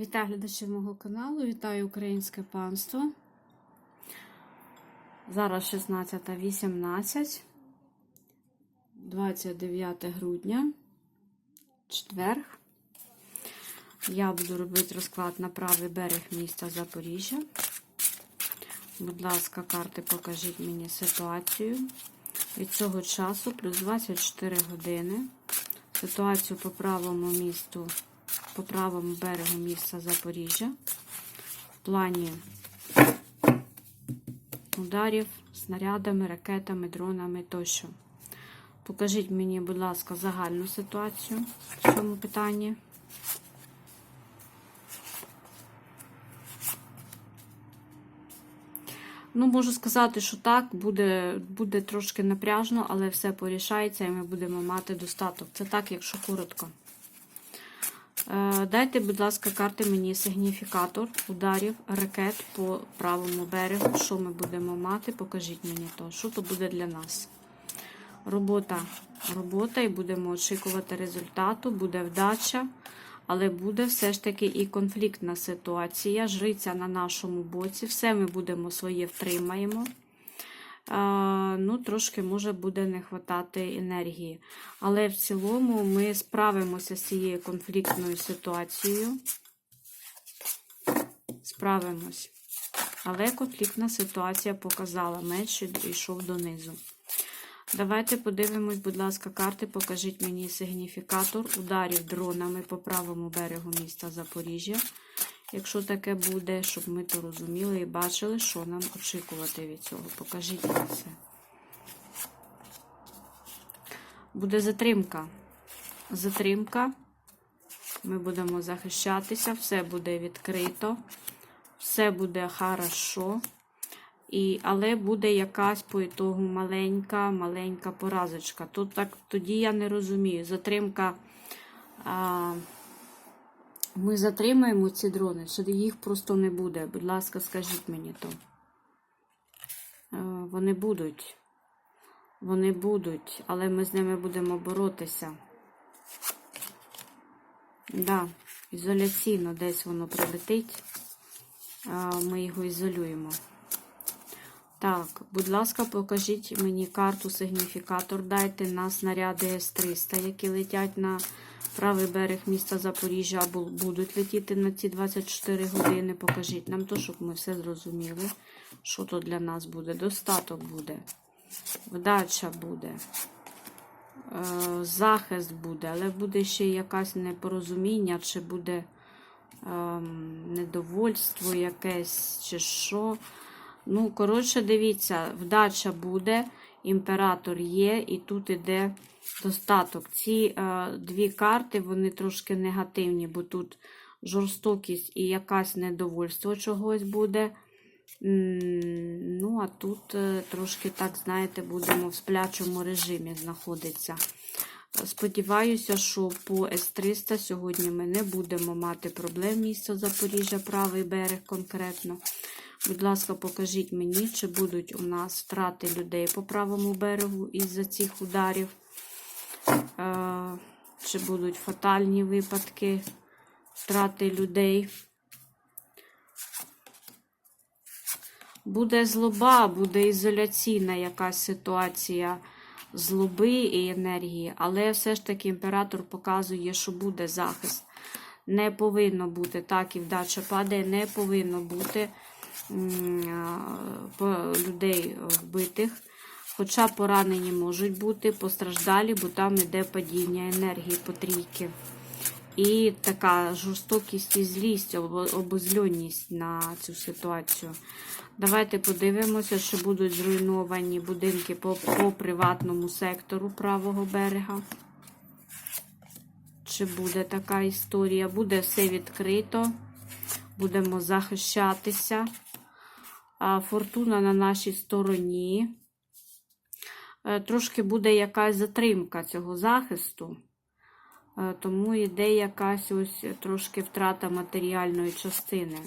Вітаю глядачів мого каналу, вітаю українське панство. Зараз 16.18, 29 грудня, четверг. Я буду робити розклад на правий берег міста Запоріжжя. Будь ласка, карти, покажіть мені ситуацію. Від цього часу плюс 24 години. Ситуацію по правому місту по правому берегу міста Запоріжжя в плані ударів снарядами, ракетами, дронами тощо. Покажіть мені, будь ласка, загальну ситуацію в цьому питанні. Ну, можу сказати, що так, буде, буде трошки напряжно, але все порішається і ми будемо мати достаток. Це так, якщо коротко. Е, Дайте, будь ласка, карти мені сигніфікатор ударів ракет по правому берегу. Що ми будемо мати? Покажіть мені то. Що то буде для нас? Робота. Робота, і будемо очікувати результату, буде вдача, але буде все ж таки і конфліктна ситуація. Жриця на нашому боці. Все ми будемо своє втримаємо. Ну, трошки може буде не хватати енергії. Але в цілому ми справимося з цією конфліктною ситуацією. Справимось. Але конфліктна ситуація показала, меч йшов донизу. Давайте подивимось, будь ласка, карти. Покажіть мені сигніфікатор ударів дронами по правому берегу міста Запоріжжя. Якщо таке буде, щоб ми то розуміли і бачили, що нам очікувати від цього. Покажіть мені це. Буде затримка. Затримка. Ми будемо захищатися, все буде відкрито, все буде хорошо. І, Але буде якась по ітогу маленька, маленька поразочка. Тут так, тоді я не розумію. Затримка. А, ми затримаємо ці дрони, що їх просто не буде. Будь ласка, скажіть мені то. Е, Вони будуть. Вони будуть, але ми з ними будемо боротися. Да, ізоляційно десь воно прилетить. Ми його ізолюємо. Так, будь ласка, покажіть мені карту сигніфікатор. Дайте на снаряди С-300, які летять на правий берег міста Запоріжжя, або будуть летіти на ці 24 години. Покажіть нам то, щоб ми все зрозуміли, що то для нас буде. Достаток буде, вдача буде, е, захист буде, але буде ще якась непорозуміння, чи буде ем, недовольство якесь, чи що. Ну, коротше, дивіться, вдача буде, імператор є, і тут іде достаток. Ці е, дві карти, вони трошки негативні, бо тут жорстокість і якась недовольство чогось буде. Ну, а тут е, трошки, так, знаєте, будемо в сплячому режимі знаходитися. Сподіваюся, що по С-300 сьогодні ми не будемо мати проблем місто Запоріжжя, правий берег конкретно. Будь ласка, покажіть мені, чи будуть у нас втрати людей по правому берегу із-за цих ударів, е, чи будуть фатальні випадки втрати людей. Буде злоба, буде ізоляційна якась ситуація злоби і енергії, але все ж таки імператор показує, що буде захист. Не повинно бути так, і вдача падає, не повинно бути людей вбитих. Хоча поранені можуть бути постраждалі, бо там йде падіння енергії по трійки. І така жорстокість і злість, обозльонність на цю ситуацію. Давайте подивимося, чи будуть зруйновані будинки по, по приватному сектору правого берега. Чи буде така історія? Буде все відкрито. Будемо захищатися. Фортуна на нашій стороні. Е, трошки буде якась затримка цього захисту. Е, тому йде якась ось трошки втрата матеріальної частини.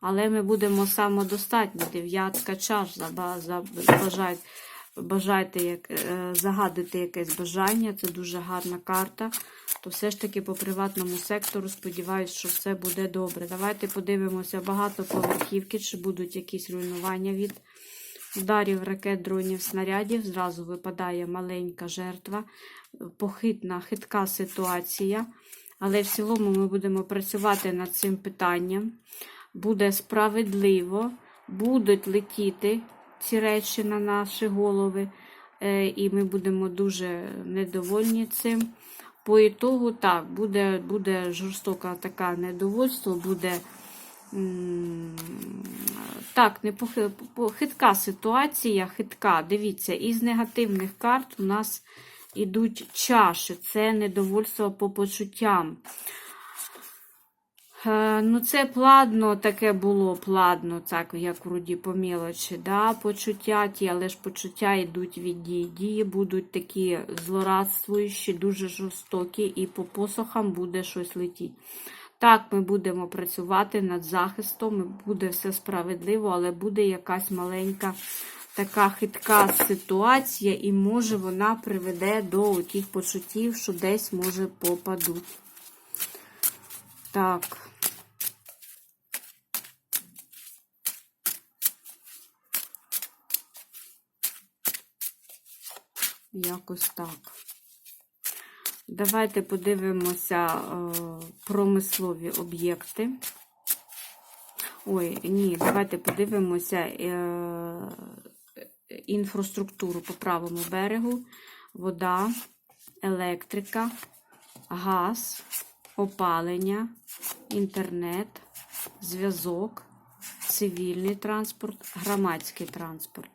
Але ми будемо самодостатні. Дев'ятка чаш забажають. Бажаєте як, е, загадуєте якесь бажання, це дуже гарна карта. То все ж таки по приватному сектору сподіваюся, що все буде добре. Давайте подивимося багатоповерхівки, чи будуть якісь руйнування від ударів ракет, дронів, снарядів. Зразу випадає маленька жертва, похитна, хитка ситуація. Але в цілому ми будемо працювати над цим питанням. Буде справедливо, будуть летіти ці речі на наші голови, е, і ми будемо дуже недовольні цим. По ітогу, так, буде, буде жорстока така недовольство, буде так, не хитка ситуація, хитка. Дивіться, із негативних карт у нас ідуть чаші. Це недовольство по почуттям. Е, Ну, це плавно таке було, плавно, так, як вроді по мілочі, да, почуття ті, але ж почуття йдуть від дії. Дії будуть такі злорадствуючі, дуже жорстокі, і по посохам буде щось летіти. Так, ми будемо працювати над захистом, буде все справедливо, але буде якась маленька така хитка ситуація, і може вона приведе до тих почуттів, що десь може попадуть. Так. Якось так. Давайте подивимося е, промислові об'єкти. Ой, ні, давайте подивимося е, інфраструктуру по правому берегу. Вода, електрика, газ, опалення, інтернет, зв'язок, цивільний транспорт, громадський транспорт.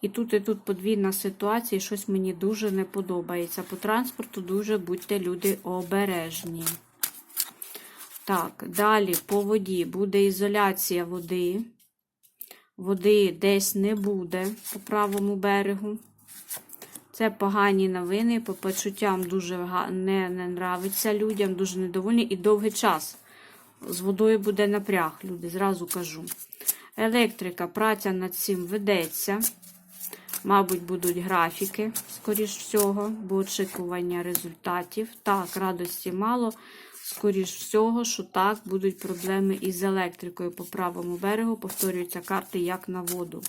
І тут, і тут подвійна ситуація, і щось мені дуже не подобається. По транспорту дуже будьте люди обережні. Так, далі по воді буде ізоляція води. Води десь не буде по правому берегу. Це погані новини, по почуттям дуже не, не нравиться людям, дуже недовольні і довгий час. З водою буде напряг, люди, зразу кажу. Електрика, праця над цим ведеться. Мабуть, будуть графіки, скоріш всього, бо очікування результатів. Так, радості мало. Скоріш всього, що так, будуть проблеми із електрикою по правому берегу. Повторюються карти як на воду.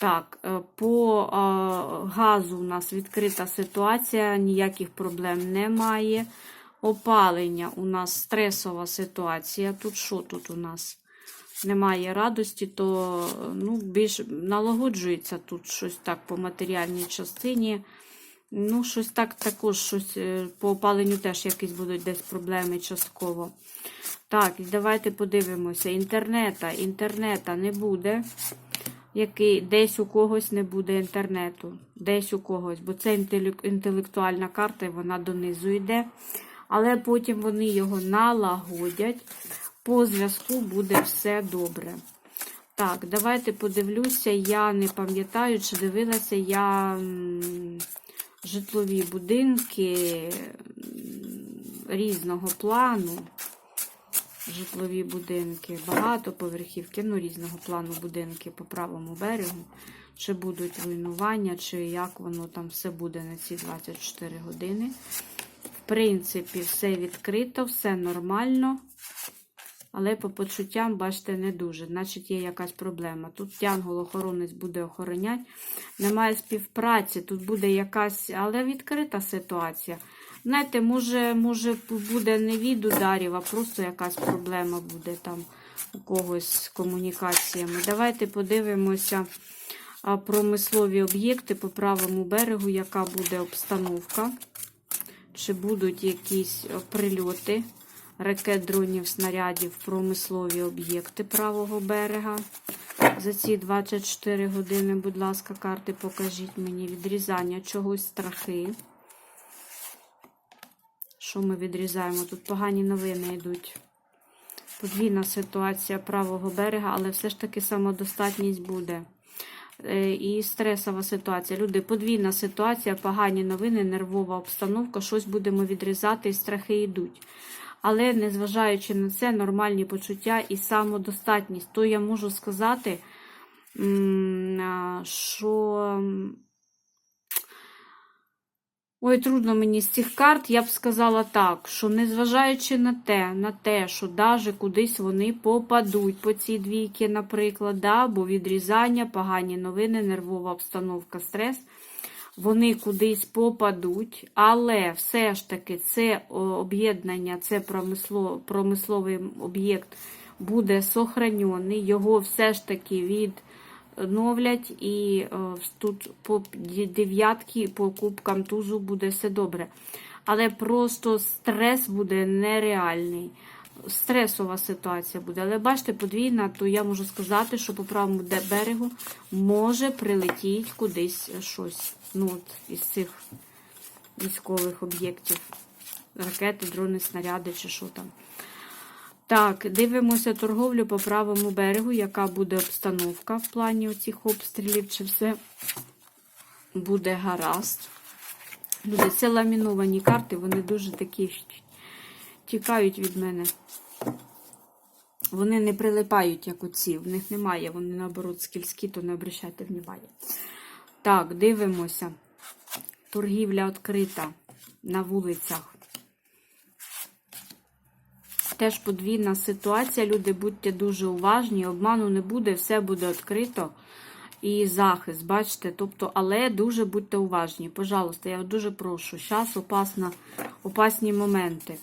Так, е, по е, газу у нас відкрита ситуація, ніяких проблем немає. Опалення у нас стресова ситуація. Тут що тут у нас? Немає радості, то ну, більш налагоджується тут щось так по матеріальній частині. Ну, щось так також щось е, по опаленню теж якісь будуть десь проблеми частково. Так, і давайте подивимося. Інтернета, інтернета не буде. Який, десь у когось не буде інтернету. Десь у когось, бо це інтелектуальна карта, і вона донизу йде. Але потім вони його налагодять. По зв'язку буде все добре. Так, давайте подивлюся. Я не пам'ятаю, чи дивилася я житлові будинки різного плану. Житлові будинки, багатоповерхівки, ну, різного плану будинки по правому берегу. Чи будуть руйнування, чи як воно там все буде на ці 24 години. В принципі, все відкрито, все нормально. Але по почуттям, бачите, не дуже. Значить, є якась проблема. Тут янгол-охоронець буде охороняти. Немає співпраці, тут буде якась, але відкрита ситуація. Знаєте, може, може буде не від ударів, а просто якась проблема буде там у когось з комунікаціями. Давайте подивимося промислові об'єкти по правому берегу, яка буде обстановка. Чи будуть якісь прильоти ракет, дронів, снарядів, промислові об'єкти правого берега. За ці 24 години, будь ласка, карти покажіть мені відрізання чогось, страхи. Що ми відрізаємо? Тут погані новини йдуть. Подвійна ситуація правого берега, але все ж таки самодостатність буде. Е, І стресова ситуація. Люди, подвійна ситуація, погані новини, нервова обстановка, щось будемо відрізати, і страхи йдуть. Але незважаючи на це, нормальні почуття і самодостатність, то я можу сказати, що. Ой, трудно мені з цих карт, я б сказала так, що незважаючи на те, на те, що даже кудись вони попадуть по цій двійки, наприклад, да, бо відрізання, погані новини, нервова обстановка, стрес, вони кудись попадуть, але все ж таки це об'єднання, це промисло, промисловий об'єкт буде сохранений, його все ж таки від новлять, і е, тут по дев'ятки, по кубкам тузу буде все добре. Але просто стрес буде нереальний. Стресова ситуація буде. Але бачите, подвійна, то я можу сказати, що по правому берегу може прилетіти кудись щось. Ну, от, із цих військових об'єктів. Ракети, дрони, снаряди чи що там. Так, дивимося торговлю по правому берегу, яка буде обстановка в плані оцих обстрілів, чи все буде гаразд. Люди, це ламіновані карти, вони дуже такі тікають від мене. Вони не прилипають, як оці. В них немає, вони наоборот скільські, то не обращайте внимання. Так, дивимося. Торгівля відкрита на вулицях. Теж подвійна ситуація. Люди, будьте дуже уважні, обману не буде, все буде відкрито. І захист, бачите, тобто, але дуже будьте уважні. Пожалуйста, я дуже прошу. Зараз опасні моменти.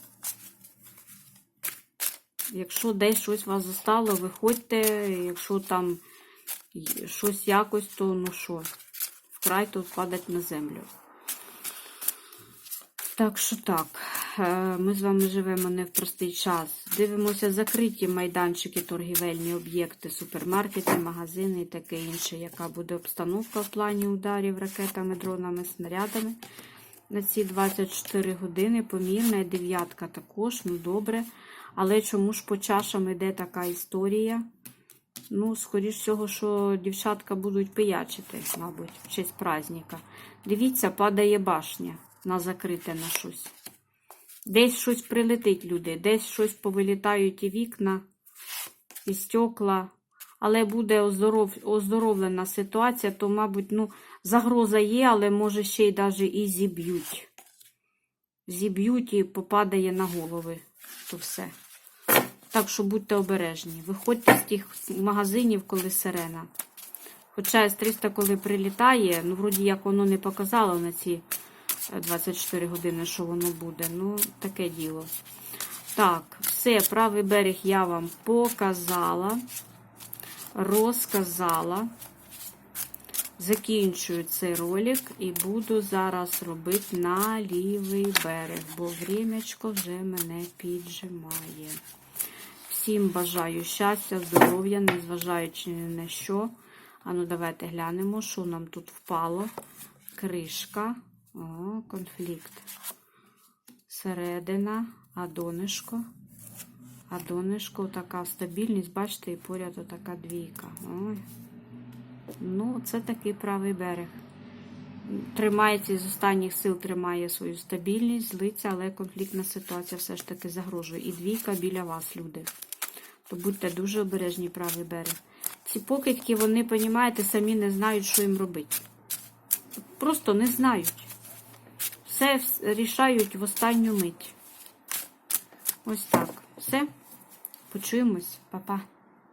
Якщо десь щось вас застало, виходьте, якщо там щось якось, то ну що, вкрай то впадать на землю. Так що так, е, ми з вами живемо не в простий час. Дивимося закриті майданчики, торгівельні об'єкти, супермаркети, магазини і таке інше, яка буде обстановка в плані ударів ракетами, дронами, снарядами. На ці 24 години помірна дев'ятка також, ну добре. Але чому ж по чашам йде така історія? Ну, скоріш всього, що дівчатка будуть пиячити, мабуть, в честь праздника. Дивіться, падає башня на закрите на щось. Десь щось прилетить люди, десь щось повилітають і вікна, і стекла. Але буде оздоров... оздоровлена ситуація, то, мабуть, ну, загроза є, але може ще й навіть і зіб'ють. Зіб'ють і попадає на голови. То все. Так що будьте обережні. Виходьте з тих магазинів, коли сирена. Хоча С-300, коли прилітає, ну, вроді як воно не показало на ці 24 години, що воно буде. Ну, таке діло. Так, все, правий берег я вам показала, розказала. Закінчую цей ролик і буду зараз робити на лівий берег, бо времечко вже мене піджимає. Всім бажаю щастя, здоров'я, незважаючи ні на що. А ну, давайте глянемо, що нам тут впало. Кришка. О, конфлікт. Середина, а донишко. А донишко така стабільність, бачите, і поряд отака двійка. Ой. Ну, це такий правий берег. Тримається з останніх сил, тримає свою стабільність, злиться, але конфліктна ситуація все ж таки загрожує. І двійка біля вас, люди. То будьте дуже обережні, правий берег. Ці покидьки, вони, понімаєте, самі не знають, що їм робити. Просто не знають. Все рішають в останню мить. Ось так. Все. Почуємось, Па-па.